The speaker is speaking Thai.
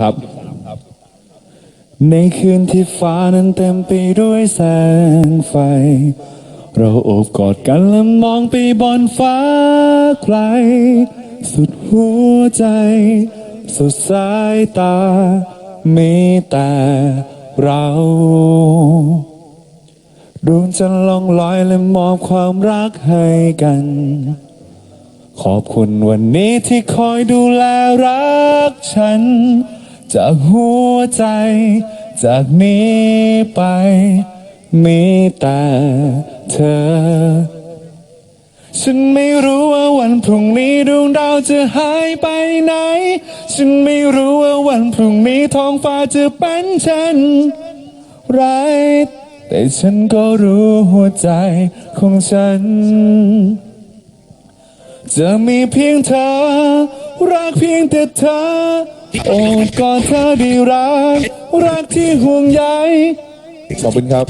ครับ ในคืนที่ฟ้านั้นเต็มไปด้วยแสงไฟ เราโอบกอดกันและมองไปบนฟ้าไกล สุดหัวใจ สุดสายตา มีแต่เราดวงจันทร์ลองลอยและมอบความรักให้กัน ขอบคุณวันนี้ที่คอยดูแลรักฉัน จากหัวใจ จากนี้ไป มีแต่เธอ ฉันไม่รู้ว่าวันพรุ่งนี้ดวงดาวจะหายไปไหน ฉันไม่รู้ว่าวันพรุ่งนี้ท้องฟ้าจะเป็นเช่นไรแต่ฉันก็รู้หัวใจของฉัน จะมีเพียงเธอ รักเพียงแต่เธอ โอ้กอดเธอได้รัก รักที่ห่วงใยขอบคุณครับ